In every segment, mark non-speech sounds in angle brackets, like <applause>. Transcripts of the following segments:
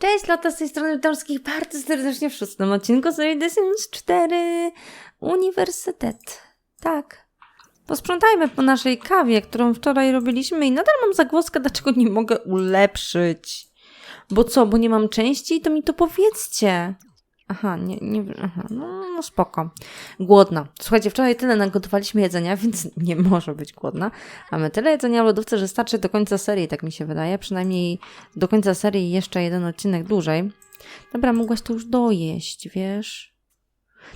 Cześć, Lata z tej strony, witam wszystkich bardzo serdecznie w szóstym odcinku serii The Sims 4 Uniwersytet. Tak. Posprzątajmy po naszej kawie, którą wczoraj robiliśmy i nadal mam zagłoskę, dlaczego nie mogę ulepszyć. Bo co, bo nie mam części? To mi to powiedzcie. Aha, nie, nie, aha, no, no spoko. Głodna. Słuchajcie, wczoraj tyle nagotowaliśmy jedzenia, <laughs> więc nie może być głodna. Mamy tyle jedzenia w lodówce, że starczy do końca serii, tak mi się wydaje. Przynajmniej do końca serii jeszcze jeden odcinek dłużej. Dobra, mogłaś to już dojeść, wiesz?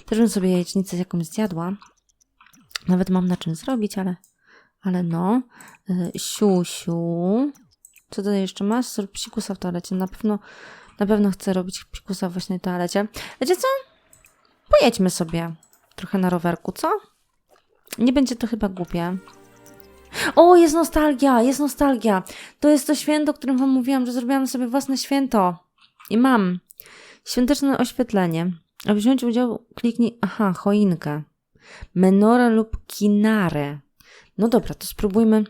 Też bym sobie jajecznicę jakąś zjadła. Nawet mam na czym zrobić, ale... Ale no. Yy, siusiu. Co tutaj jeszcze masz? Zrób psikusa w toalecie. Na pewno... Na pewno chcę robić właśnie w toalecie. Wiecie co? Pojedźmy sobie trochę na rowerku, co? Nie będzie to chyba głupie. O, jest nostalgia, jest nostalgia. To jest to święto, o którym wam mówiłam, że zrobiłam sobie własne święto. I mam. Świąteczne oświetlenie. Aby wziąć udział, kliknij, aha, choinkę. Menorę lub kinarę. No dobra, to spróbujmy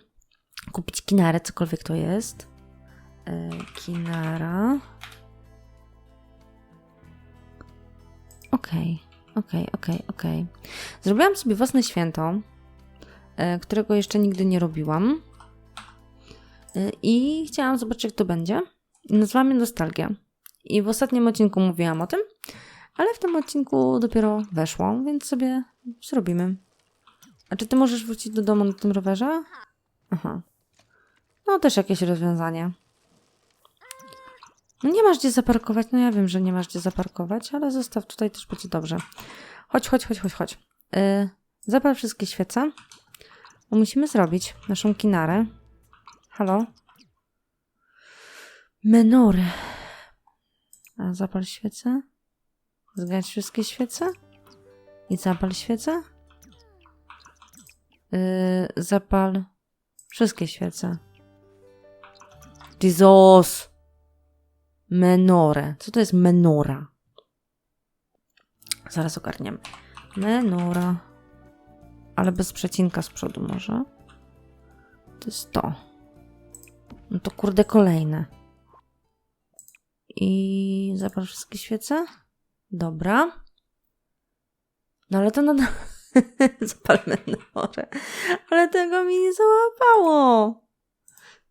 kupić kinarę, cokolwiek to jest. E, kinara. Okej, okej, okej, okej. Zrobiłam sobie własne święto, e, którego jeszcze nigdy nie robiłam. E, I chciałam zobaczyć, jak to będzie. Nazwałam je Nostalgia. I w ostatnim odcinku mówiłam o tym, ale w tym odcinku dopiero weszło, więc sobie zrobimy. A czy ty możesz wrócić do domu na tym rowerze? Aha. No też jakieś rozwiązanie. No nie masz gdzie zaparkować. No ja wiem, że nie masz gdzie zaparkować, ale zostaw tutaj też będzie dobrze. Chodź, chodź, chodź, chodź, chodź. Yy, zapal wszystkie świece. Bo musimy zrobić naszą kinarę. Halo? Menory. A zapal świecę. Zgaś wszystkie świece. I zapal świecę. Yy, zapal wszystkie świece. Jesus! Menorę. Co to jest menora? Zaraz ogarniemy. Menora. Ale bez przecinka z przodu może. To jest to. No to kurde kolejne. I zapal wszystkie świece? Dobra. No ale to nadal... <laughs> zapal menorę. Ale tego mi nie załapało.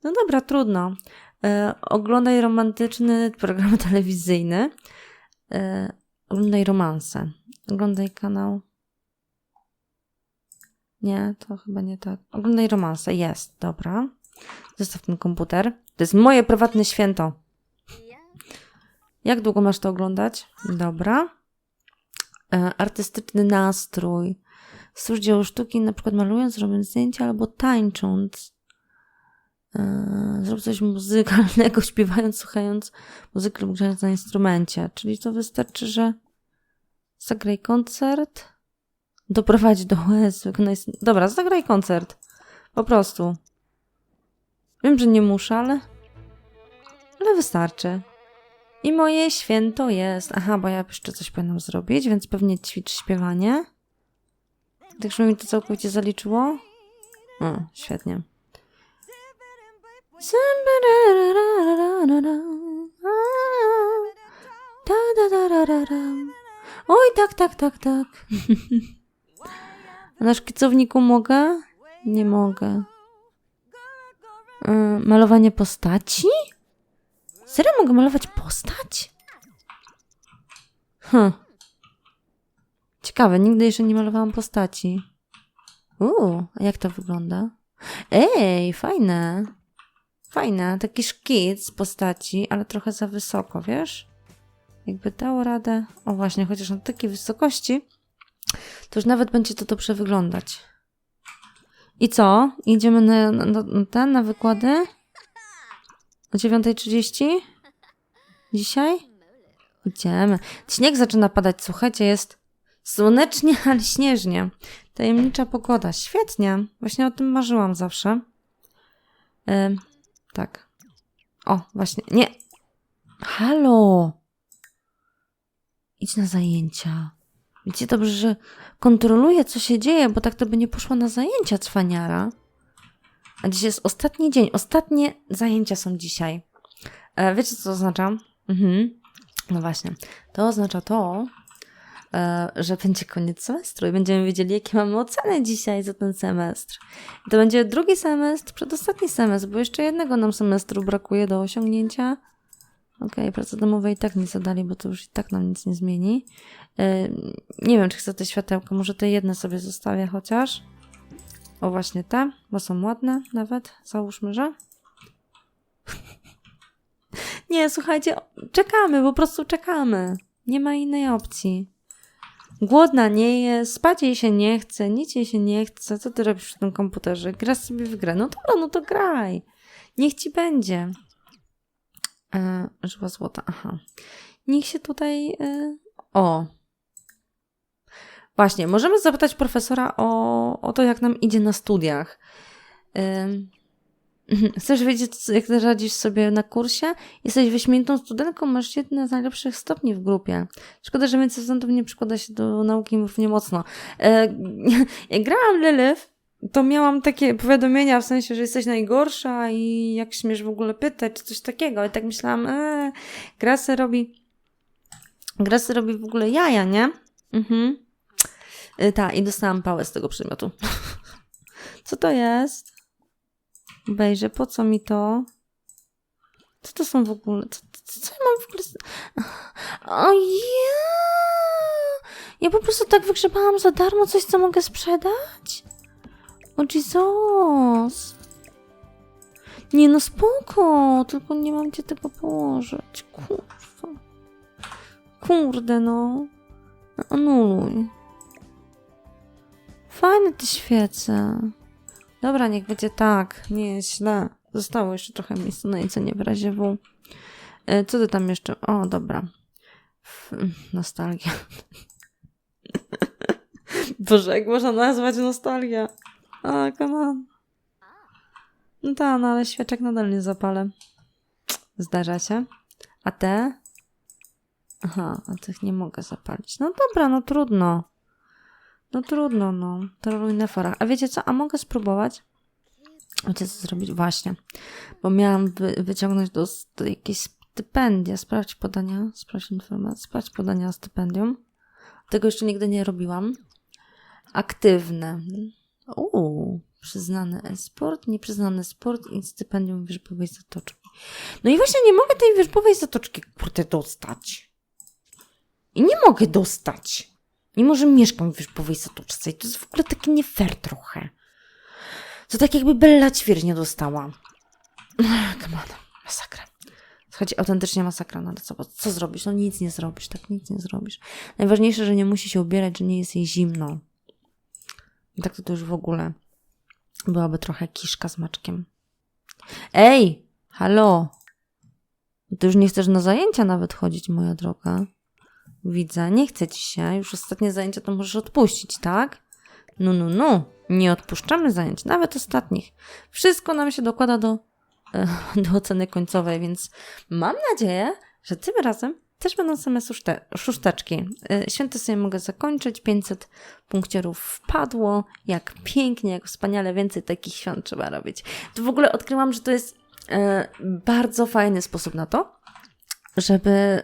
No dobra, trudno. E, oglądaj romantyczny program <laughs> telewizyjny. E, oglądaj romanse. Oglądaj kanał. Nie, to chyba nie tak. Oglądaj romanse. Jest, dobra. Zostaw ten komputer. To jest moje prywatne święto. Jak długo masz to oglądać? Dobra. E, artystyczny nastrój. Stwórz dzieło sztuki, na przykład malując, robiąc zdjęcia albo tańcząc. Yy, zrób coś muzykalnego, <laughs> śpiewając, słuchając muzyki lub grając na instrumencie. Czyli to wystarczy, że zagraj koncert, doprowadź do łez. wykonaj... Dobra, zagraj koncert. Po prostu. Wiem, że nie muszę, ale... Ale wystarczy. I moje święto jest. Aha, bo ja jeszcze coś powinnam zrobić, więc pewnie ćwicz śpiewanie. Tak, żeby mi to całkowicie zaliczyło? O, świetnie. Oj, tak, tak, tak, tak. Na szkicowniku mogę? Nie mogę. Yy, malowanie postaci? Serio mogę malować postać? Hm. Ciekawe, nigdy jeszcze nie malowałam postaci. Uuu, jak to wygląda? Ej, fajne. Fajne, taki szkic postaci, ale trochę za wysoko, wiesz? Jakby dało radę. O właśnie, chociaż na takiej wysokości, to już nawet będzie to dobrze wyglądać. I co? Idziemy na, na, na ten, na wykłady? O 9.30? Dzisiaj? Idziemy. Śnieg zaczyna padać, słuchajcie, jest słonecznie, <laughs> ale śnieżnie. Tajemnicza pogoda. Świetnie. Właśnie o tym marzyłam zawsze. Yy, tak. O, właśnie. Nie. Halo. Idź na zajęcia. Widzicie dobrze, że kontroluję, co się dzieje, bo tak to by nie poszła na zajęcia cwaniara. A dziś jest ostatni dzień. Ostatnie zajęcia są dzisiaj. E, wiecie, co to oznacza? Mhm. No właśnie. To oznacza to, że będzie koniec semestru i będziemy wiedzieli, jakie mamy oceny dzisiaj za ten semestr. I to będzie drugi semestr, przedostatni semestr, bo jeszcze jednego nam semestru brakuje do osiągnięcia. Okej, pracy domowej i tak nie zadali, bo to już i tak nam nic nie zmieni. E, nie wiem, czy chcę te światełka, może te jedne sobie zostawię chociaż. O, właśnie te, bo są ładne nawet. Załóżmy, że. <laughs> Nie, słuchajcie, czekamy, po prostu czekamy. Nie ma innej opcji. Głodna nie jest, spać jej się nie chce, nic jej się nie chce. Co ty robisz przy tym komputerze? Grasz sobie w grę. No dobra, no to graj. Niech ci będzie. E, złota, aha. Niech się tutaj... E, o. Właśnie, możemy zapytać profesora o, o to, jak nam idzie na studiach. Ym, Chcesz wiedzieć, jak radzisz sobie na kursie? Jesteś wyśmienitą studentką, masz jeden z najlepszych stopni w grupie. Szkoda, że więcej studentów nie przykłada się do nauki równie mocno. E, <laughs> jak grałam Lilith, to miałam takie powiadomienia w sensie, że jesteś najgorsza i jak śmiesz w ogóle pytać, czy coś takiego. I tak myślałam, e, gra se robi, gra se robi w ogóle jaja, nie? Mhm. Tak, i dostałam pałę z tego przedmiotu. <laughs> Co to jest? Bejże, po co mi to? Co to są w ogóle? Co, co, co ja mam w ogóle? z- O ja! Po prostu tak wygrzebałam za darmo coś, co mogę sprzedać? O Jezus! Nie no spoko, tylko nie mam gdzie tego położyć. Kurwa. Kurde no. Anuluj. Fajne te świece. Dobra, niech będzie tak. Nie jest źle. Zostało jeszcze trochę miejsca na jedzenie w razie W. E, Co ty tam jeszcze? O, dobra. Nostalgia. <laughs> Boże, jak można nazwać nostalgia? A, come on. No tak, no ale świeczek nadal nie zapalę. Zdarza się. A te? Aha, a tych nie mogę zapalić. No dobra, no trudno. No trudno, no. Troluj na forach. A wiecie co? A mogę spróbować? Wiecie co zrobić? Właśnie. Bo miałam wy, wyciągnąć do, do jakieś stypendia. Sprawdź podania. Sprawdź informacje. Sprawdź podania o stypendium. Tego jeszcze nigdy nie robiłam. Aktywne. Uuu. Przyznany e-sport, nieprzyznany sport i stypendium wierzbowej zatoczki. No i właśnie nie mogę tej wierzbowej zatoczki, kurde, dostać. I nie mogę dostać. Mimo, że mieszkam w wierzbowej zatoczce i to jest w ogóle takie nie fair trochę. To tak jakby Bella ćwierć nie dostała. Come on, masakra. Słuchajcie, autentycznie masakra, no co, co zrobisz? No nic nie zrobisz, tak nic nie zrobisz. Najważniejsze, że nie musi się ubierać, że nie jest jej zimno. I tak to, to już w ogóle byłaby trochę kiszka z maczkiem. Ej, halo. Ty już nie chcesz na zajęcia nawet chodzić, moja droga. Widzę, nie chce ci się. Już ostatnie zajęcia to możesz odpuścić, tak? No, no, no. Nie odpuszczamy zajęć, nawet ostatnich. Wszystko nam się dokłada do, e, <laughs> do oceny końcowej, więc mam nadzieję, że tym razem też będą same suszte, szósteczki. E, Święty sobie mogę zakończyć. 500 punkcierów wpadło. Jak pięknie, jak wspaniale. Więcej takich świąt trzeba robić. To w ogóle odkryłam, że to jest e, bardzo fajny sposób na to, żeby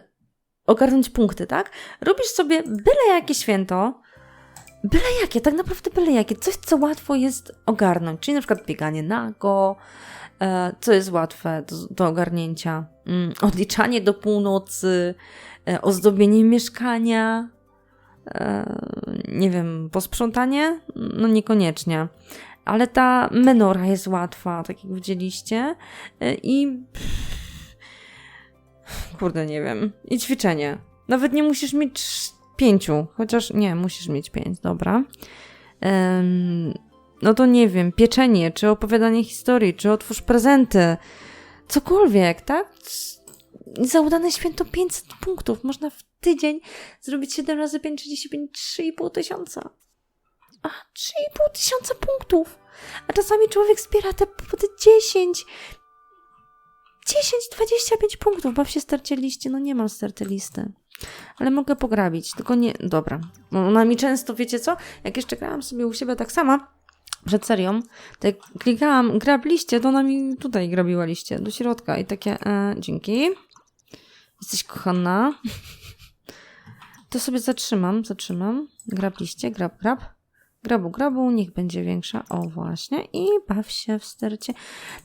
ogarnąć punkty, tak? Robisz sobie byle jakie święto, byle jakie, tak naprawdę byle jakie, coś, co łatwo jest ogarnąć, czyli na przykład bieganie nago, e, co jest łatwe do, do ogarnięcia, mm, odliczanie do północy, e, ozdobienie mieszkania, e, nie wiem, posprzątanie? No niekoniecznie. Ale ta menora jest łatwa, tak jak widzieliście. I Kurde, nie wiem. I ćwiczenie. Nawet nie musisz mieć pięciu, chociaż nie, musisz mieć pięć, dobra. Em, no to nie wiem, pieczenie, czy opowiadanie historii, czy otwórz prezenty. Cokolwiek, tak? Za udane święto 500 punktów. Można w tydzień zrobić 7 razy 5, 35, 3,5 tysiąca. A, 3,5 tysiąca punktów. A czasami człowiek zbiera te, te 10, 10, 25 punktów. Baw się starcie liście. No nie mam starty listy. Ale mogę pograbić. Tylko nie... Dobra. No, Ona mi często, wiecie co? Jak jeszcze grałam sobie u siebie tak sama, przed serią, to jak klikałam grab liście, to ona mi tutaj grabiła liście do środka i takie e, dzięki. Jesteś kochana. <laughs> To sobie zatrzymam, zatrzymam. Grab liście, grab, grab. Grabu, grabu, niech będzie większa. O, właśnie. I baw się w stercie.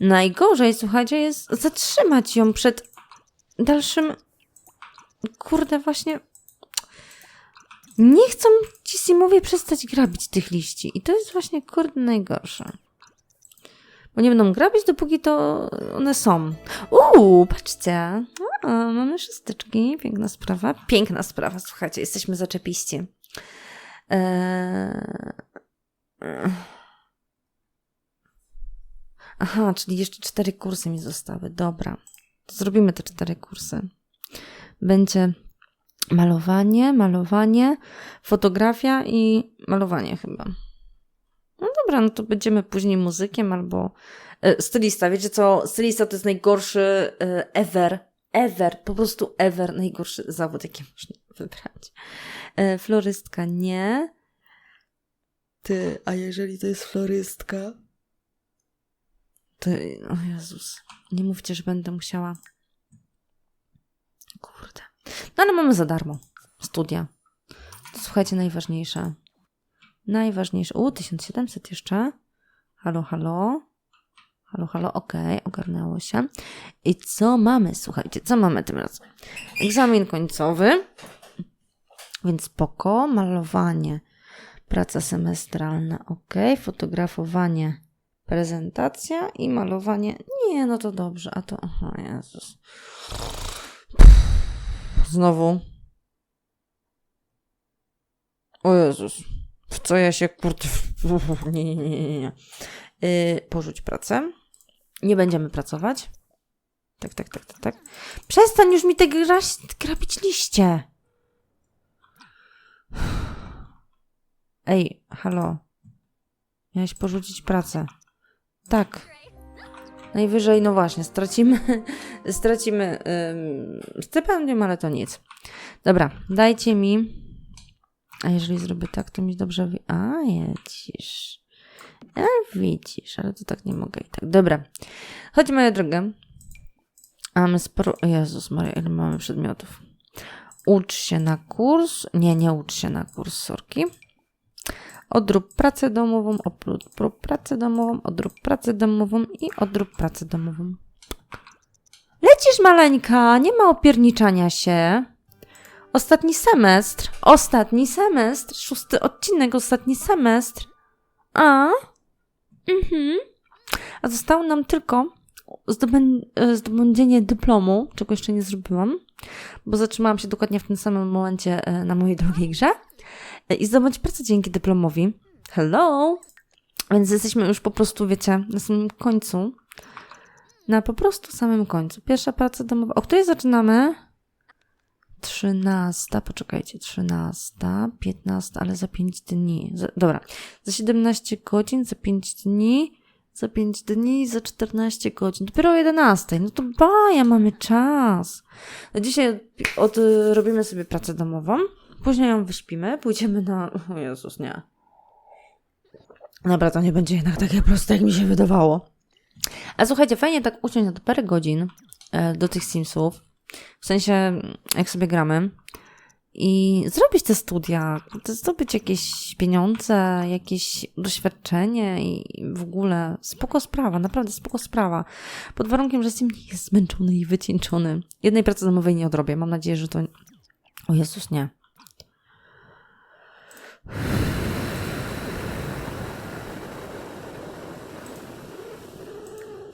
Najgorzej, słuchajcie, jest zatrzymać ją przed dalszym... Kurde, właśnie... Nie chcą ci Simowie przestać grabić tych liści. I to jest właśnie, kurde, najgorsze. Bo nie będą grabić, dopóki to one są. Uuu, patrzcie. A, mamy szósteczki. Piękna sprawa. Piękna sprawa, słuchajcie. Jesteśmy zaczepiści. Eee... Aha, czyli jeszcze cztery kursy mi zostały. Dobra. To zrobimy te cztery kursy. Będzie malowanie, malowanie, fotografia i malowanie chyba. No dobra, no to będziemy później muzykiem albo e, stylista. Wiecie co? Stylista to jest najgorszy e, ever, ever, po prostu ever, najgorszy zawód, jaki można wybrać. E, florystka nie. Ty, a jeżeli to jest florystka? To, o Jezus, nie mówcie, że będę musiała. Kurde. No ale mamy za darmo studia. To słuchajcie, najważniejsze. Najważniejsze. U, 1700 jeszcze. Halo, halo. Halo, halo, okej, okay, ogarnęło się. I co mamy? Słuchajcie, co mamy tym razem? Egzamin końcowy. Więc spoko. Malowanie. Praca semestralna, ok. Fotografowanie. Prezentacja i malowanie. Nie, no to dobrze. A to, aha, Jezus. Znowu. O Jezus. W co ja się kurde. <laughs> Nie, nie, nie, nie. Yy, porzuć pracę. Nie będziemy pracować. Tak, tak, tak, tak, tak. Przestań już mi te grabić liście. Ej, halo. Miałeś porzucić pracę. Tak. Najwyżej, no właśnie, stracimy, <laughs> stracimy ym, stypendium, ale to nic. Dobra, dajcie mi a jeżeli zrobię tak, to mi dobrze wi- A, widzisz. A, widzisz, ale to tak nie mogę i tak. Dobra. Chodź, moja droga. Mamy sporo... Jezus Maria, ile mamy przedmiotów. Ucz się na kurs. Nie, nie ucz się na kurs, sorki. Odrób pracę domową, odrób pracę domową, odrób pracę domową i odrób pracę domową. Lecisz, maleńka, nie ma opierniczania się. Ostatni semestr. Ostatni semestr. Szósty odcinek, ostatni semestr. A? Mhm. A zostało nam tylko zdobę- zdobędzie dyplomu, czego jeszcze nie zrobiłam, bo zatrzymałam się dokładnie w tym samym momencie e, na mojej drugiej grze e, i zdobyć pracę dzięki dyplomowi. Hello! Więc jesteśmy już po prostu, wiecie, na samym końcu. Na po prostu samym końcu. Pierwsza praca domowa. O której zaczynamy? trzynasta, poczekajcie, trzynasta, piętnasta, ale za pięć dni. Za, dobra, za 17 godzin, za pięć dni, za pięć dni, za 14 godzin. Dopiero o 11. No to baja, mamy czas. No dzisiaj od, robimy sobie pracę domową, później ją wyśpimy, pójdziemy na... O Jezus, nie. Dobra, to nie będzie jednak takie proste, jak mi się wydawało. A słuchajcie, fajnie tak usiąść na parę godzin e, do tych Simsów, w sensie, jak sobie gramy i zrobić te studia, zdobyć jakieś pieniądze, jakieś doświadczenie i w ogóle spoko sprawa, naprawdę spoko sprawa. Pod warunkiem, że jestem nie jest zmęczony i wycieńczony. Jednej pracy domowej nie odrobię. Mam nadzieję, że to... O Jezus, nie.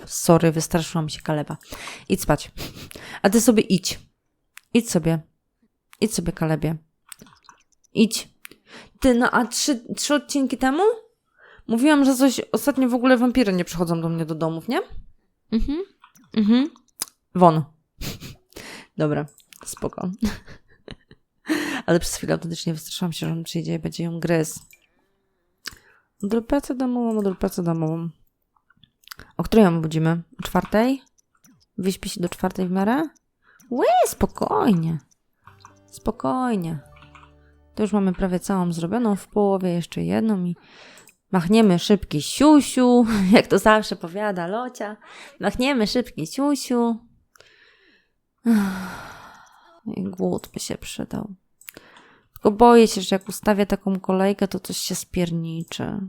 Sorry, wystraszyła mi się kaleba. Idź spać. A ty sobie idź. Idź sobie. Idź sobie, kalebie. Idź. Ty, no a trzy, trzy odcinki temu? Mówiłam, że coś ostatnio w ogóle wampiry nie przychodzą do mnie do domów, nie? Mhm. Mhm. Won. Dobra, spoko. Ale przez chwilę autentycznie wystraszyłam się, że on przyjdzie i będzie ją gryzł. Odrób pracę domową, odrób pracę domową. O której ją budzimy? O czwartej? Wyśpi się do czwartej w miarę? Łe, spokojnie. Spokojnie. To już mamy prawie całą zrobioną, w połowie jeszcze jedną i machniemy szybki siusiu, <laughs> jak to zawsze powiada Locia. Machniemy szybki siusiu. <sighs> i głód by się przydał. Tylko boję się, że jak ustawię taką kolejkę, to coś się spierniczy.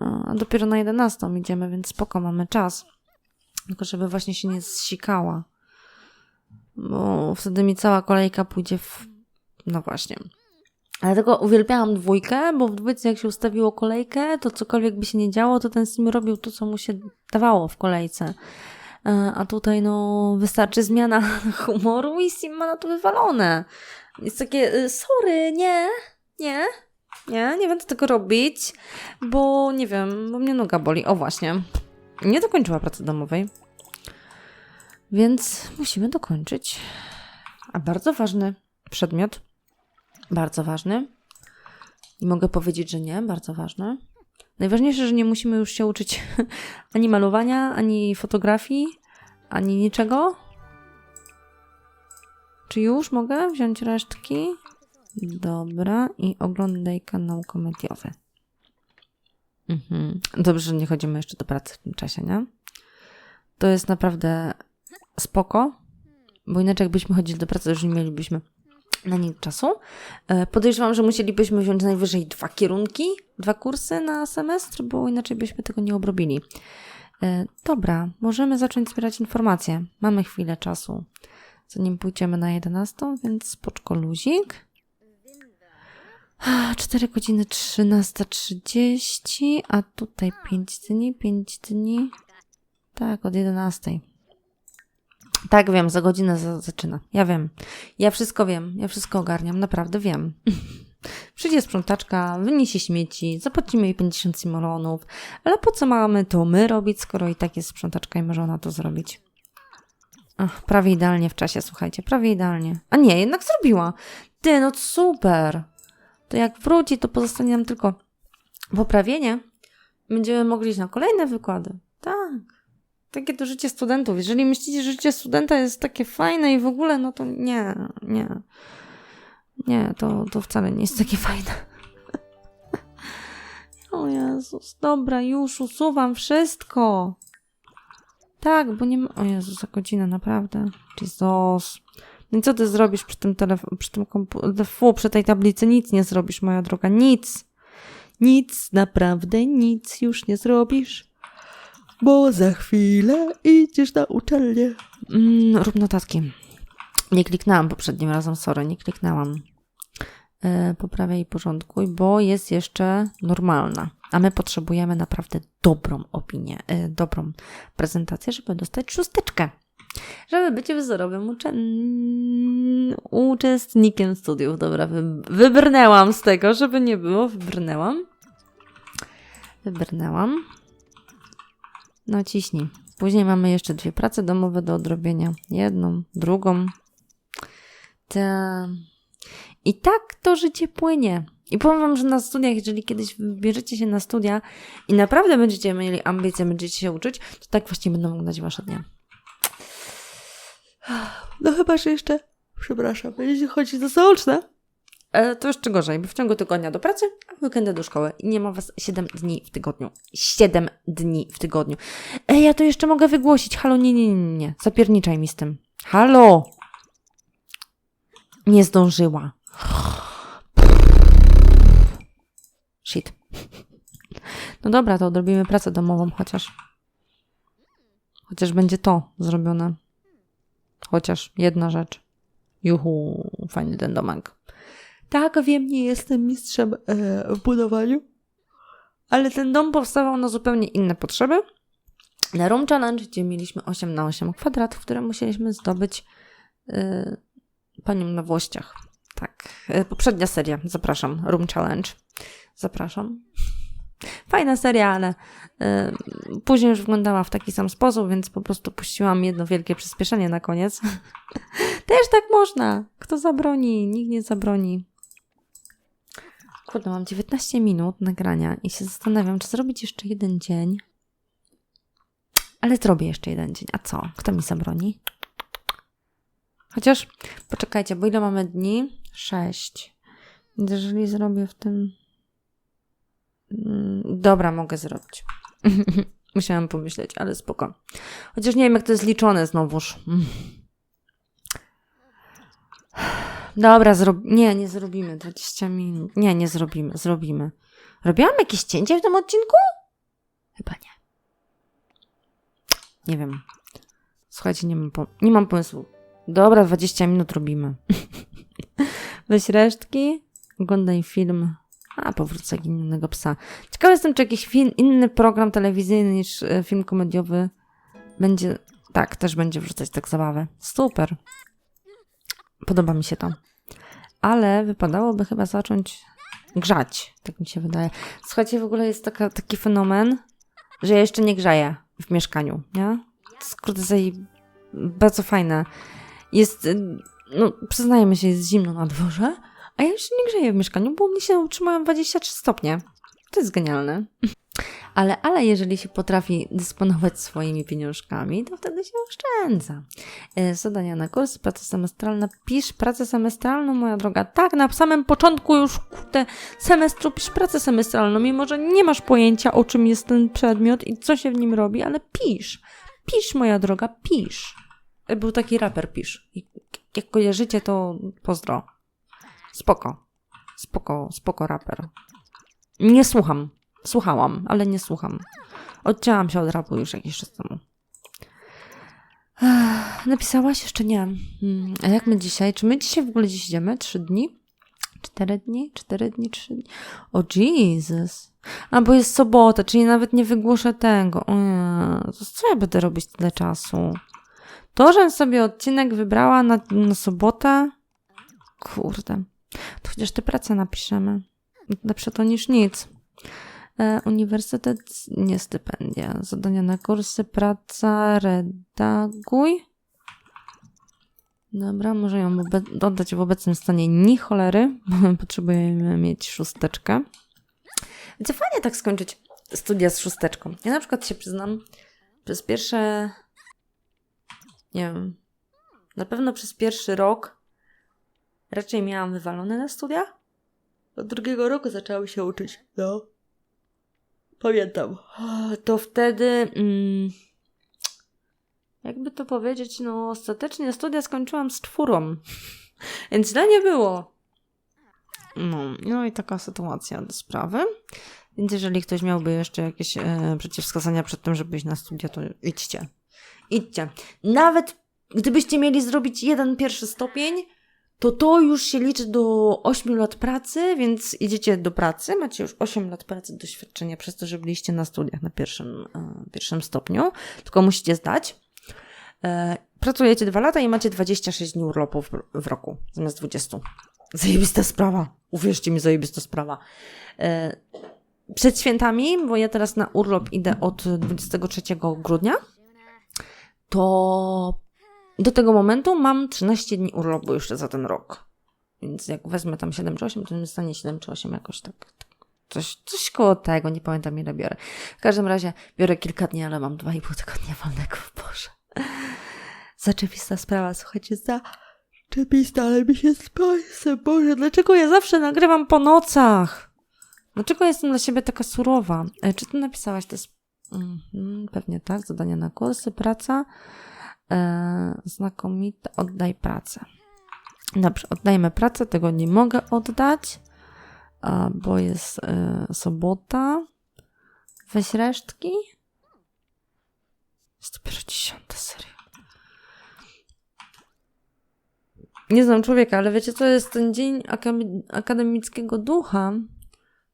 A, dopiero na 11 idziemy, więc spoko, mamy czas. Tylko żeby właśnie się nie zsikała. Bo wtedy mi cała kolejka pójdzie w... No właśnie. Dlatego uwielbiałam dwójkę, bo w dwójce jak się ustawiło kolejkę, to cokolwiek by się nie działo, to ten sim robił to, co mu się dawało w kolejce. E, A tutaj no wystarczy zmiana <laughs> humoru i sim ma na to wywalone. Jest takie, y, sorry, nie, nie, nie, nie będę tego robić, bo nie wiem, bo mnie noga boli. O właśnie, nie dokończyła pracy domowej, więc musimy dokończyć. A bardzo ważny przedmiot, bardzo ważny. I mogę powiedzieć, że nie, bardzo ważny. Najważniejsze, że nie musimy już się uczyć <laughs> ani malowania, ani fotografii, ani niczego. Czy już mogę wziąć resztki? Dobra, i oglądaj kanał komediowy. Mhm. Dobrze, że nie chodzimy jeszcze do pracy w tym czasie, nie? To jest naprawdę spoko, bo inaczej jakbyśmy chodzili do pracy, już nie mielibyśmy na nic czasu. E, Podejrzewam, że musielibyśmy wziąć najwyżej dwa kierunki, dwa kursy na semestr, bo inaczej byśmy tego nie obrobili. E, Dobra, możemy zacząć zbierać informacje. Mamy chwilę czasu, zanim pójdziemy na 11, więc spoczko luzik. 4 godziny 13.30, a tutaj 5 dni, 5 dni. Tak, od 11. Tak, wiem, za godzinę za, zaczyna. Ja wiem. Ja wszystko wiem. Ja wszystko ogarniam. Naprawdę wiem. <laughs> Przyjdzie sprzątaczka, wyniesie śmieci, zapłacimy jej 50 simolonów. Ale po co mamy to my robić, skoro i tak jest sprzątaczka i może ona to zrobić? Ach, prawie idealnie w czasie, słuchajcie. Prawie idealnie. A nie, jednak zrobiła. Ty, no super. To jak wróci, to pozostanie nam tylko poprawienie. Będziemy mogli iść na kolejne wykłady. Tak. Takie to życie studentów. Jeżeli myślicie, że życie studenta jest takie fajne i w ogóle, no to nie, nie. Nie, to, to wcale nie jest takie fajne. <laughs> O Jezus, dobra, już usuwam wszystko. Tak, bo nie ma... O Jezus, za godzinę, naprawdę. Jezus. No i co ty zrobisz przy tym telefonie, przy tym komputerze, przy tej tablicy? Nic nie zrobisz, moja droga, nic. Nic, naprawdę nic już nie zrobisz. Bo za chwilę idziesz na uczelnię. Mm, rób notatki. Nie kliknęłam poprzednim razem, sorry, nie kliknęłam. E, poprawiaj i porządkuj, bo jest jeszcze normalna. A my potrzebujemy naprawdę dobrą opinię, e, dobrą prezentację, żeby dostać szósteczkę. Żeby być wzorowym uczestnikiem studiów. Dobra, wy... wybrnęłam z tego, żeby nie było, wybrnęłam. Wybrnęłam. No ciśnij. Później mamy jeszcze dwie prace domowe do odrobienia. Jedną, drugą. Ta... I tak to życie płynie. I powiem wam, że na studiach, jeżeli kiedyś wybierzecie się na studia i naprawdę będziecie mieli ambicje, będziecie się uczyć, to tak właśnie będą wyglądać wasze dnie. No chyba, że jeszcze, przepraszam, jeśli chodzi o zaoczne, to jeszcze gorzej, bo w ciągu tygodnia do pracy, a w weekendy do szkoły. I nie ma was 7 dni w tygodniu. 7 dni w tygodniu. Ej, ja to jeszcze mogę wygłosić. Halo, nie, nie, nie, nie. Zapierniczaj mi z tym. Halo! Nie zdążyła. Shit. No dobra, to odrobimy pracę domową, chociaż. Chociaż będzie to zrobione. Chociaż jedna rzecz. Juhu, fajny ten domek. Tak, wiem, nie jestem mistrzem e, w budowaniu, ale ten dom powstawał na zupełnie inne potrzeby. Na Room Challenge, gdzie mieliśmy 8 na 8 kwadratów, które musieliśmy zdobyć e, panią na włościach. Tak, e, poprzednia seria, zapraszam, Room Challenge. Zapraszam. Fajna seria, ale później już wyglądała w taki sam sposób, więc po prostu puściłam jedno wielkie przyspieszenie na koniec. <laughs> Też tak można. Kto zabroni? Nikt nie zabroni. Kurde, mam 19 minut nagrania i się zastanawiam, czy zrobić jeszcze jeden dzień. Ale zrobię jeszcze jeden dzień. A co? Kto mi zabroni? Chociaż, poczekajcie, bo ile mamy dni? Sześć. Więc jeżeli zrobię w tym Mm, Dobra, mogę zrobić. <laughs> Musiałam pomyśleć, ale spoko. Chociaż nie wiem, jak to jest liczone znowuż. <laughs> Dobra, nie, nie zrobimy. 20 minut. Nie, nie zrobimy. Zrobimy. Robiłam jakieś cięcie w tym odcinku? Chyba nie. Nie wiem. Słuchajcie, nie mam, nie mam pomysłu. Dobra, 20 minut robimy. <laughs> Weź resztki, oglądaj film. A, powrócę jak innego psa. Ciekawa jestem, czy jakiś inny program telewizyjny niż e, film komediowy będzie... Tak, też będzie wrzucać tak zabawę. Super. Podoba mi się to. Ale wypadałoby chyba zacząć grzać, tak mi się wydaje. Słuchajcie, w ogóle jest taka, taki fenomen, że ja jeszcze nie grzeję w mieszkaniu, nie? To jest kurde zaje- bardzo fajne. Jest, y, no przyznajmy się, jest zimno na dworze, a ja jeszcze nie grzeję w mieszkaniu, bo u mnie się utrzymają 23 stopnie. To jest genialne. Ale, ale jeżeli się potrafi dysponować swoimi pieniążkami, to wtedy się oszczędza. E, Zadania na kurs, praca semestralna. Pisz pracę semestralną, moja droga. Tak, na samym początku już kurde, semestru pisz pracę semestralną, mimo że nie masz pojęcia, o czym jest ten przedmiot i co się w nim robi, ale pisz. Pisz, moja droga, pisz. E, Był taki raper, pisz. Jak kojarzycie, to pozdro. Spoko. Spoko, spoko raper. Nie słucham. Słuchałam, ale nie słucham. Odcięłam się od rapu już jakiś czas temu. Napisałaś? Jeszcze nie. Hmm, A jak my dzisiaj? Czy my dzisiaj w ogóle dziś idziemy? Trzy dni? Cztery dni? Cztery dni? Trzy dni? O Jesus. A, bo jest sobota, czyli nawet nie wygłoszę tego. O co ja będę robić tyle czasu? To, żem sobie odcinek wybrała na, na sobotę? Kurde. To chociaż tę pracę napiszemy. Lepsze to niż nic. E, uniwersytet, nie stypendia. Zadania na kursy, praca, redaguj. Dobra, może ją oddać w obecnym stanie ni cholery, bo <laughs> potrzebujemy mieć szósteczkę. Wiecie, fajnie tak skończyć studia z szósteczką. Ja na przykład się przyznam, przez pierwsze, nie wiem, na pewno przez pierwszy rok raczej miałam wywalone na studia. Od drugiego roku zaczęły się uczyć. No. Pamiętam. To wtedy. Mm, jakby to powiedzieć, no ostatecznie studia skończyłam z czwórą. <laughs> Więc źle nie było. No, no i taka sytuacja do sprawy. Więc jeżeli ktoś miałby jeszcze jakieś e, przeciwwskazania przed tym, żeby iść na studia, to idźcie. Idźcie. Nawet gdybyście mieli zrobić jeden pierwszy stopień, to to już się liczy do 8 lat pracy, więc idziecie do pracy, macie już 8 lat pracy doświadczenia przez to, że byliście na studiach na pierwszym, e, pierwszym stopniu, tylko musicie zdać. E, Pracujecie 2 lata i macie 26 dni urlopu w, roku, zamiast 20. Zajebista sprawa. Uwierzcie mi, zajebista sprawa. E, Przed świętami, bo ja teraz na urlop idę od 23 grudnia, to do tego momentu mam 13 dni urlopu jeszcze za ten rok. Więc jak wezmę tam 7 czy 8, to mi stanie 7 czy 8 jakoś tak. coś, coś koło tego, nie pamiętam ile biorę. W każdym razie biorę kilka dni, ale mam 2,5 tygodnia wolnego, Boże. Zaczepista sprawa, słuchajcie, zaczepista, ale mi się spojrzę, Boże, dlaczego ja zawsze nagrywam po nocach? Dlaczego jestem dla siebie taka surowa? E, czy ty napisałaś? Jest... Mhm, pewnie tak, zadania na kursy, praca. E, znakomite, oddaj pracę. Dobrze, oddajmy pracę, tego nie mogę oddać, a, bo jest e, sobota. Weź resztki. Jest dopiero dziesiąta serio. Nie znam człowieka, ale wiecie co, jest ten dzień akademickiego ducha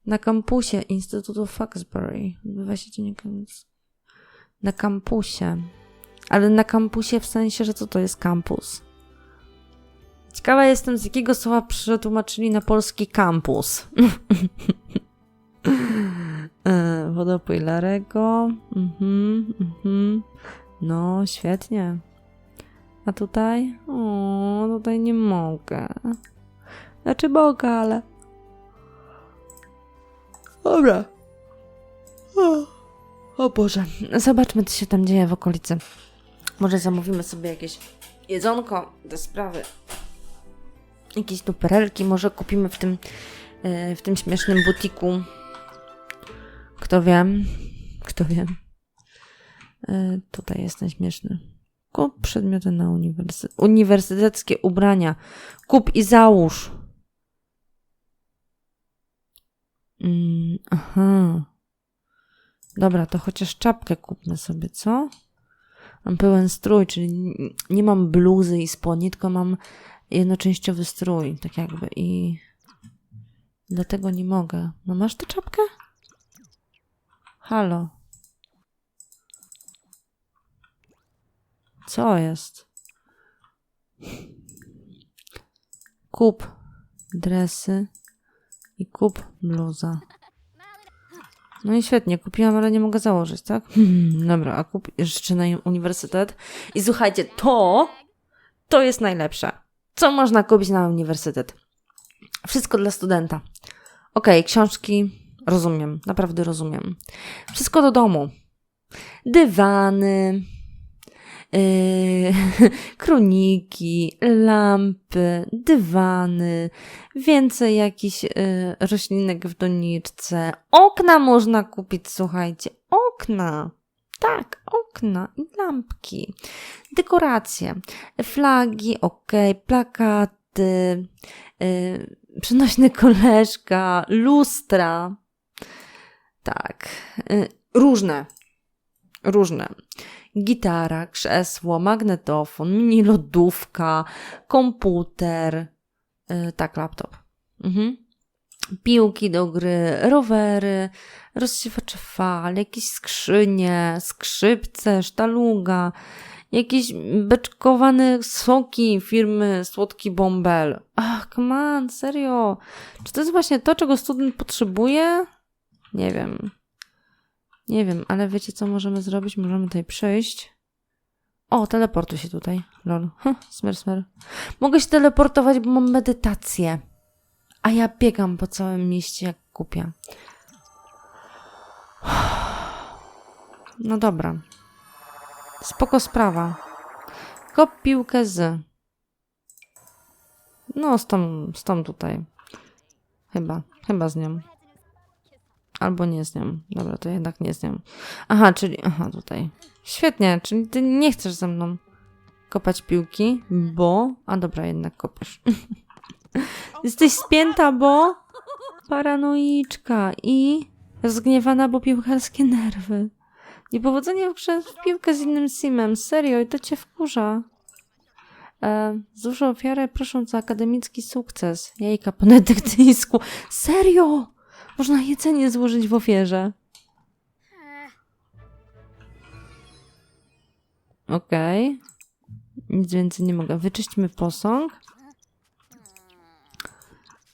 na kampusie Instytutu Foxbury. Odbywa się dzień akademicki. Na kampusie. Ale na kampusie w sensie, że co to jest kampus? Ciekawa jestem, z jakiego słowa przetłumaczyli na polski kampus. <laughs> E, Wodopój Larego. Mhm, mhm. No, świetnie. A tutaj? O, tutaj nie mogę. Znaczy mogę, ale... Dobra. O, o Boże. Zobaczmy, co się tam dzieje w okolicy. Może zamówimy sobie jakieś jedzonko do sprawy. Jakieś duperelki może kupimy w tym, e, w tym śmiesznym butiku. Kto wie? Kto wie? E, Tutaj jest ten śmieszny. Kup przedmioty na uniwersytet. Uniwersyteckie ubrania. Kup i załóż. Mm, aha. Dobra, to chociaż czapkę kupmy sobie, co? Mam pełen strój, czyli nie mam bluzy i spodni, tylko mam jednoczęściowy strój, tak jakby i dlatego nie mogę. No masz tę czapkę? Halo. Co jest? Kup dresy i kup bluza. No i świetnie, kupiłam, ale nie mogę założyć, tak? Hmm, <laughs> dobra, a kup jeszcze na uniwersytet. I słuchajcie, to, to jest najlepsze. Co można kupić na uniwersytet? Wszystko dla studenta. Okej, książki, rozumiem, naprawdę rozumiem. Wszystko do domu. Dywany, yy, <laughs> kroniki, lampy, dywany, więcej jakichś yy, roślinek w doniczce. Okna można kupić, słuchajcie, okna. Tak, okna i lampki. Dekoracje, flagi, okej, plakaty, yy, przenośny koleżka, lustra. Tak, różne, różne gitara, krzesło, magnetofon, mini lodówka, komputer, yy, tak, laptop. Mhm. Piłki do gry, rowery, rozsiewacze fal, jakieś skrzynie, skrzypce, sztaluga, jakieś beczkowane soki firmy Słodki Bąbel. Ach, on, serio. Czy to jest właśnie to, czego student potrzebuje? Nie wiem. Nie wiem, ale wiecie, co możemy zrobić? Możemy tutaj przejść. O, teleportuj się tutaj. Lol. Hm, smer, smer. Mogę się teleportować, bo mam medytację. A ja biegam po całym mieście jak kupia. No dobra. Spoko sprawa. Kop piłkę z. No, z tą, z tą tutaj. Chyba, chyba z nią. Albo nie z nią. Dobra, to jednak nie z nią. Aha, czyli. Aha, tutaj. Świetnie, czyli ty nie chcesz ze mną kopać piłki, bo. A dobra, jednak kopiesz. <laughs> Jesteś spięta, bo. Paranoiczka i. Rozgniewana, bo piłkarskie nerwy. Niepowodzenie w grze w piłkę z innym simem. Serio, i to cię wkurza. E, złóż ofiarę prosząc o akademicki sukces. Jejka po detektyjsku. Serio! Można jedzenie złożyć w ofierze. Okej. Nic więcej nie mogę. Wyczyśćmy posąg.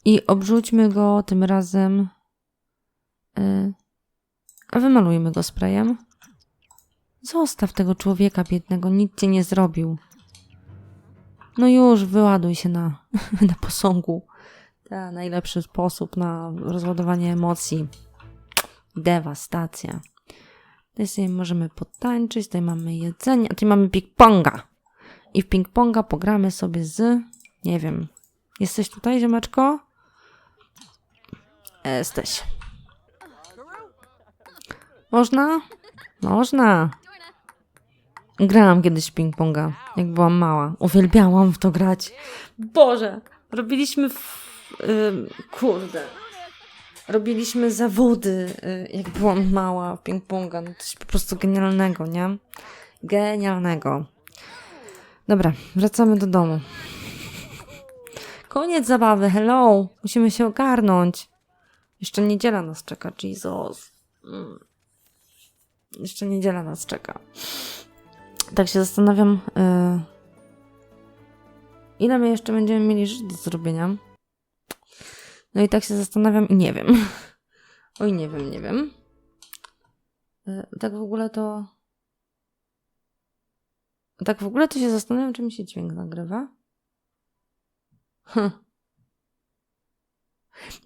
I obrzućmy go tym razem. Y, a wymalujmy go sprayem. Zostaw tego człowieka biednego, nic ci nie zrobił. No już, wyładuj się na, <laughs> na posągu. To najlepszy sposób na rozładowanie emocji. Dewastacja. Tutaj sobie możemy potańczyć, tutaj mamy jedzenie, a tutaj mamy ping-ponga. I w ping-ponga pogramy sobie z... Nie wiem. Jesteś tutaj, ziomeczko? Jesteś. Można? Można. Grałam kiedyś ping-ponga, jak byłam mała. Uwielbiałam w to grać. Boże! Robiliśmy kurde. Robiliśmy zawody, y, jak byłam mała ping-ponga. No coś po prostu genialnego, nie? Genialnego. Dobra, wracamy do domu. Koniec zabawy, hello! Musimy się ogarnąć. Jeszcze niedziela nas czeka, Jesus. Mm. Jeszcze niedziela nas czeka. Tak się zastanawiam, yy, ile my jeszcze będziemy mieli żyć do zrobienia. No i tak się zastanawiam i nie wiem. <laughs> Oj, nie wiem, nie wiem. Yy, tak w ogóle to. Tak w ogóle to się zastanawiam, czy mi się dźwięk nagrywa. Hm.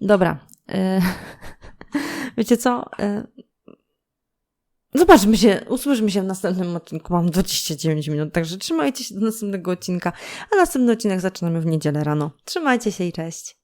Dobra. Yy, <laughs> wiecie co? Yy, Zobaczmy się, usłyszymy się w następnym odcinku. Mam 29 minut, także trzymajcie się do następnego odcinka. A następny odcinek zaczynamy w niedzielę rano. Trzymajcie się i cześć.